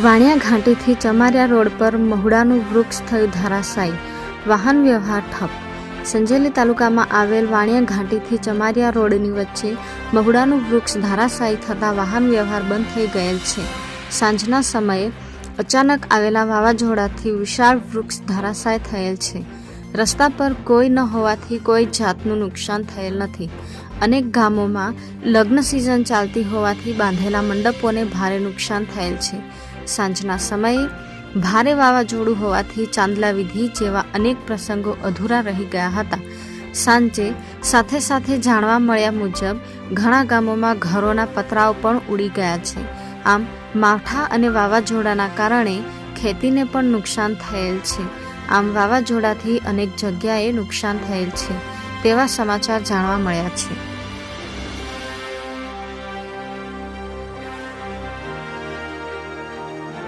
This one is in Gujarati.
વાણિયા ઘાટીથી ચમારિયા રોડ પર મહુડાનું વૃક્ષ થયું ધરાશાયી. વાહન વ્યવહાર ઠપ. સંજેલી તાલુકામાં આવેલ વાણિયા ઘાટીથી ચમારિયા રોડની વચ્ચે મહુડાનું વૃક્ષ ધરાશાયી થતાં વાહન વ્યવહાર બંધ થઈ ગયેલ છે. સાંજના સમયે અચાનક આવેલા વાવાઝોડાથી વિશાળ વૃક્ષ ધરાશાય થયેલ છે. રસ્તા પર કોઈ ન હોવાથી કોઈ જાતનું નુકસાન થયેલ નથી. અનેક ગામોમાં લગ્ન સિઝન ચાલતી હોવાથી બાંધેલા મંડપોને ભારે નુકસાન થયેલ છે. સાંજના સમયે ભારે વાવાઝોડું હોવાથી ચાંદલા વિધિ જેવા અનેક પ્રસંગો અધૂરા રહી ગયા હતા. સાંજે સાથે સાથે જાણવા મળ્યા મુજબ ઘણા ગામોમાં ઘરોના પતરાઓ પણ ઉડી ગયા છે. આમ માવઠા અને વાવાઝોડાના કારણે ખેતીને પણ નુકસાન થયેલ છે. આમ વાવાઝોડાથી અનેક જગ્યાએ નુકસાન થયેલ છે તેવા સમાચાર જાણવા મળ્યા છે.